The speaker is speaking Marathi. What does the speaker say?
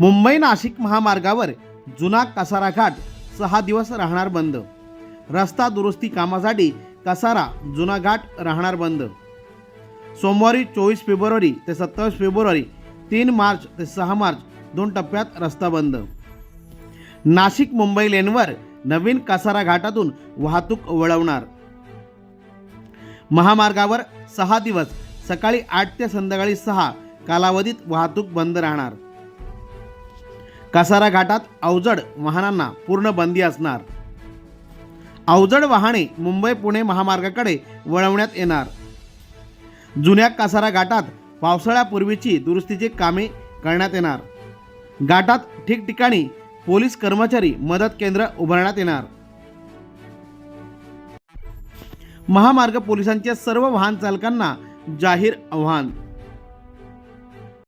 मुंबई नाशिक महामार्गावर जुना कसारा घाट सहा दिवस राहणार बंद. रस्ता दुरुस्ती कामासाठी कसारा जुना घाट राहणार बंद. सोमवारी चोवीस फेब्रुवारी ते सत्तावीस फेब्रुवारी तीन मार्च ते सहा मार्च दोन टप्प्यात रस्ता बंद. नाशिक मुंबई लेनवर नवीन कसारा घाटातून वाहतूक वळवणार. महामार्गावर सहा दिवस सकाळी आठ ते संध्याकाळी सहा कालावधीत वाहतूक बंद राहणार. कसारा घाटात अवजड वाहनांना पूर्ण बंदी असणार. अवजड वाहने मुंबई पुणे महामार्गाकडे वळवण्यात येणार. जुन्या कसारा घाटात पावसाळ्यापूर्वीची दुरुस्तीची कामे करण्यात येणार. घाटात ठिकठिकाणी पोलीस कर्मचारी मदत केंद्र उभारण्यात येणार. महामार्ग पोलिसांच्या सर्व वाहन चालकांना जाहीर आव्हान.